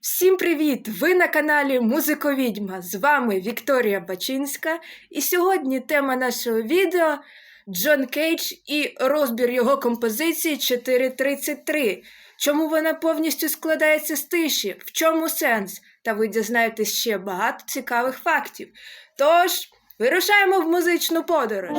Всім привіт! Ви на каналі Музиковідьма. З вами Вікторія Бачинська. І сьогодні тема нашого відео Джон Кейдж і розбір його композиції 433. Чому вона повністю складається з тиші? В чому сенс? Та ви дізнаєтесь ще багато цікавих фактів. Тож, вирушаємо в музичну подорож.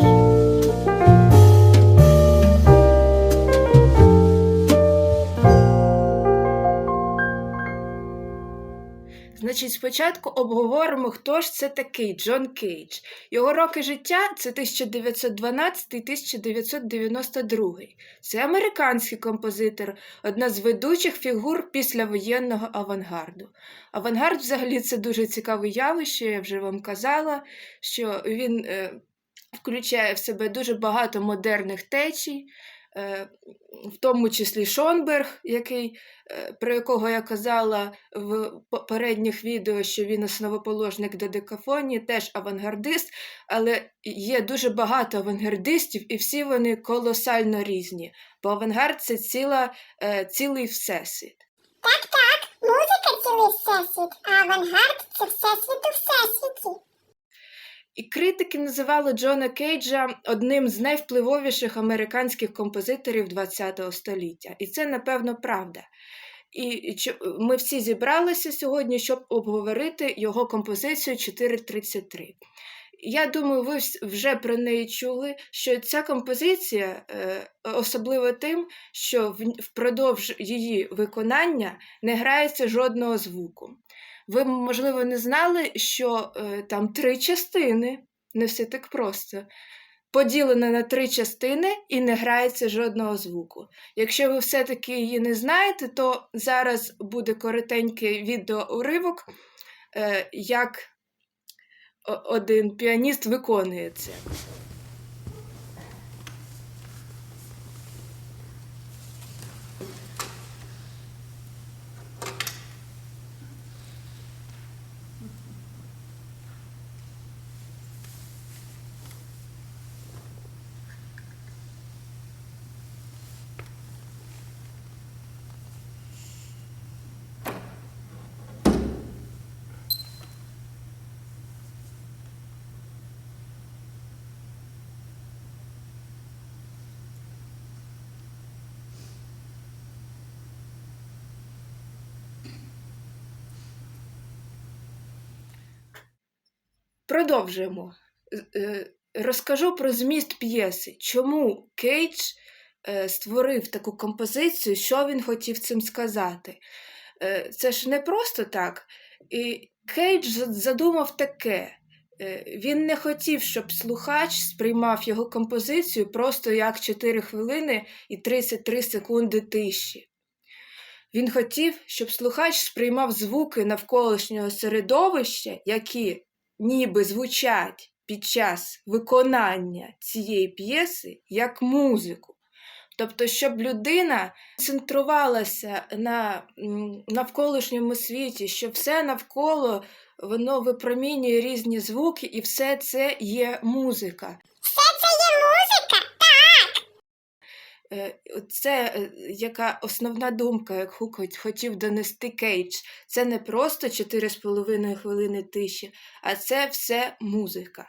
Значить, спочатку обговоримо, хто ж це такий Джон Кейдж. Його роки життя це 1912-1992. Це американський композитор, одна з ведучих фігур післявоєнного авангарду. Авангард, взагалі, це дуже цікаве явище, я вже вам казала, що він е, включає в себе дуже багато модерних течій. Е, В тому числі Шонберг, який е, про якого я казала в попередніх відео, що він основоположник додекафонії, теж авангардист, але є дуже багато авангардистів, і всі вони колосально різні. Бо авангард це ціла, е, цілий всесвіт. Так, так, музика цілий всесвіт, а авангард це всесвіт у всесвіті. І критики називали Джона Кейджа одним з найвпливовіших американських композиторів ХХ століття. І це, напевно, правда. І ми всі зібралися сьогодні, щоб обговорити його композицію 433. Я думаю, ви вже про неї чули, що ця композиція е, особлива тим, що впродовж її виконання не грається жодного звуку. Ви, можливо, не знали, що е, там три частини, не все так просто. Поділена на три частини і не грається жодного звуку. Якщо ви все-таки її не знаєте, то зараз буде коротенький відеоуривок, е, як один піаніст виконує це. Продовжуємо. Е, Розкажу про зміст п'єси. Чому Кейдж е, створив таку композицію, що він хотів цим сказати. Е, Це ж не просто так. І Кейдж задумав таке. Він не хотів, щоб слухач сприймав його композицію просто як 4 хвилини і 33 секунди тиші. Він хотів, щоб слухач сприймав звуки навколишнього середовища, які ніби звучать під час виконання цієї п'єси як музику. Тобто, щоб людина центрувалася на навколишньому світі, що все навколо воно випромінює різні звуки, і все це є музика. Все це є музика? Е, Це е, яка основна думка, яку хот- хотів донести Кейдж. Це не просто 4,5 хвилини тиші, а це все музика.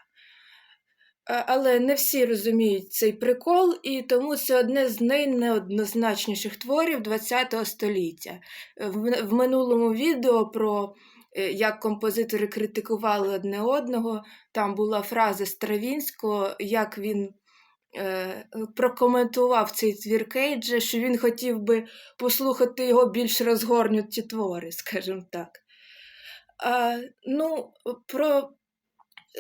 Але не всі розуміють цей прикол, і тому це одне з найнеоднозначніших творів ХХ століття. Е, В, минулому відео про е, як композитори критикували одне одного, там була фраза Стравінського, як він е, прокоментував цей твір Кейджа, що він хотів би послухати його більш розгорнуті твори, скажімо так. А, ну, про...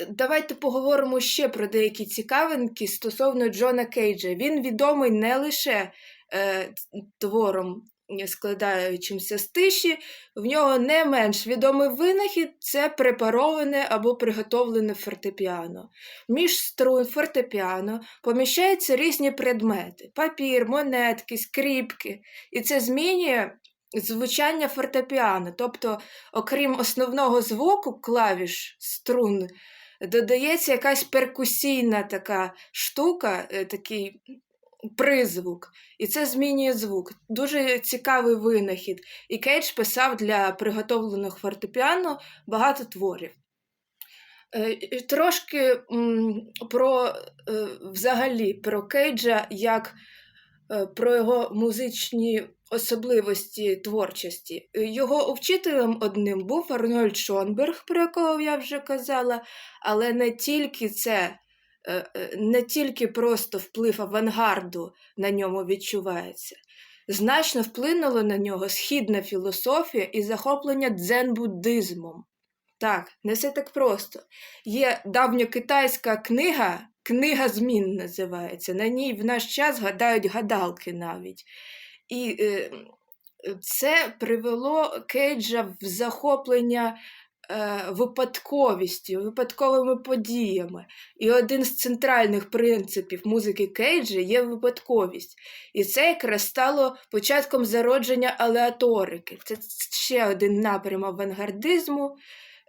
Давайте поговоримо ще про деякі цікавинки стосовно Джона Кейджа. Він відомий не лише е, твором, е, складаючимся з тиші, в нього не менш відомий винахід це препароване або приготовлене фортепіано. Між струн фортепіано поміщаються різні предмети: папір, монетки, скріпки. І це змінює звучання фортепіано. Тобто, окрім основного звуку клавіш струн, додається якась перкусійна така штука, е, такий призвук, і це змінює звук. Дуже цікавий винахід. І Кейдж писав для приготовленого фортепіано багато творів. Е, Трошки про е, взагалі про Кейджа як е, про його музичні особливості творчості. Його вчителем одним був Арнольд Шонберг, про якого я вже казала, але не тільки це, не тільки просто вплив авангарду на ньому відчувається. Значно вплинуло на нього східна філософія і захоплення дзен-буддизмом. Так, не все так просто. Є давньокитайська книга, книга змін називається. На ній в наш час гадають гадалки навіть. І е, це привело Кейджа в захоплення е, випадковістю, випадковими подіями. І один з центральних принципів музики Кейджа є випадковість. І це якраз стало початком зародження алеаторики. Це ще один напрям авангардизму.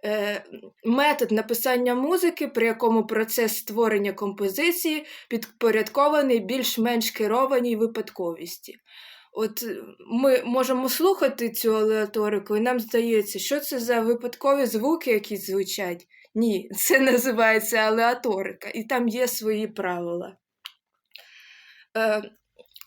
Е, метод написання музики, при якому процес створення композиції підпорядкований більш-менш керованій випадковісті. От е, ми можемо слухати цю алеаторику, і нам здається, що це за випадкові звуки, які звучать. Ні, це називається алеаторика, і там є свої правила. Е,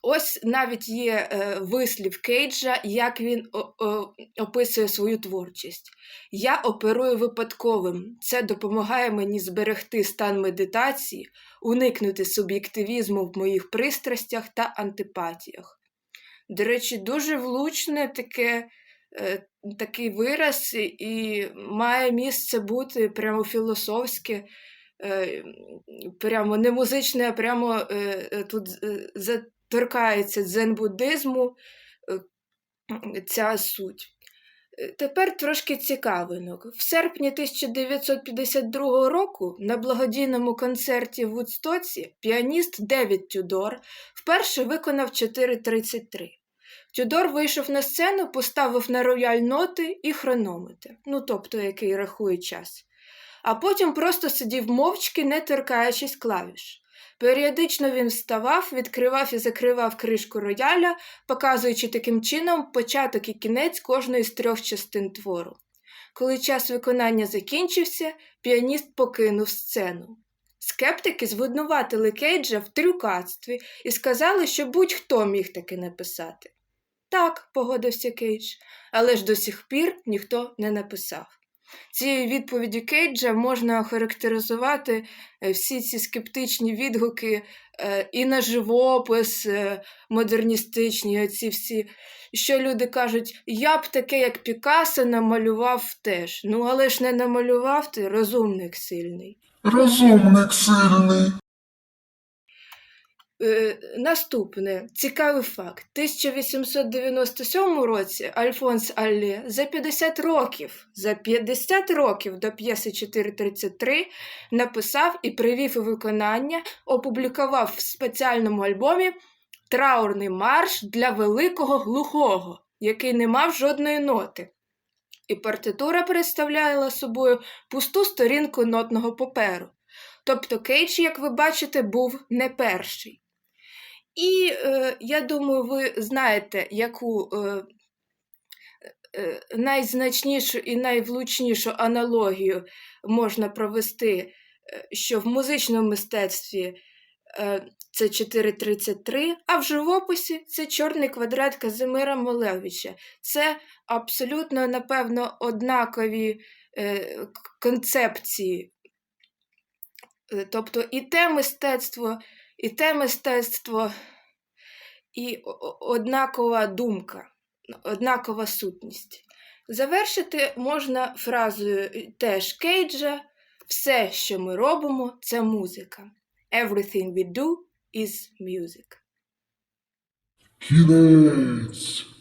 ось навіть є е, вислів Кейджа, як він о- о- описує свою творчість. Я оперую випадковим. Це допомагає мені зберегти стан медитації, уникнути суб'єктивізму в моїх пристрастях та антипатіях. До речі, дуже влучне таке, е, такий вираз і- має місце бути прямо філософське, е, прямо не музичне, а прямо е, тут заторкається дзен-буддизму ця суть. Е, Тепер трошки цікавинок. В серпні 1952 року на благодійному концерті в Вудстоці піаніст Девід Тюдор вперше виконав 4.33. Тюдор вийшов на сцену, поставив на рояль ноти і хронометр, ну тобто який рахує час. А потім просто сидів мовчки, не торкаючись клавіш. Періодично він вставав, відкривав і закривав кришку рояля, показуючи таким чином початок і кінець кожної з трьох частин твору. Коли час виконання закінчився, піаніст покинув сцену. Скептики звинуватили Кейджа в трюкацтві і сказали, що будь-хто міг таки написати. Так, погодився Кейдж, але ж до сих пір ніхто не написав. Цією відповіддю Кейджа можна охарактеризувати е, всі ці скептичні відгуки е, і на живопис е, модерністичні, оці всі, що люди кажуть, я б таке, як Пікассо, намалював теж. Ну, але ж не намалював ти розумник сильний. Розумник сильний. Е, наступне цікавий факт. В 1897 році Альфонс Алле за 50 років, за 50 років до п'єси 433 написав і привів у виконання, опублікував в спеціальному альбомі Траурний марш для великого глухого, який не мав жодної ноти. І партитура представляла собою пусту сторінку нотного паперу. Тобто Кейдж, як ви бачите, був не перший. І е, я думаю, ви знаєте, яку е, найзначнішу і найвлучнішу аналогію можна провести, е, що в музичному мистецтві е, це 4.33, а в живописі це чорний квадрат Казимира Малевича. Це абсолютно, напевно, однакові е, концепції. Е, Тобто і те мистецтво, і те мистецтво, і однакова думка, однакова сутність. Завершити можна фразою е, теж Кейджа: все, що ми робимо, це музика. Everything we do is music. Кінець.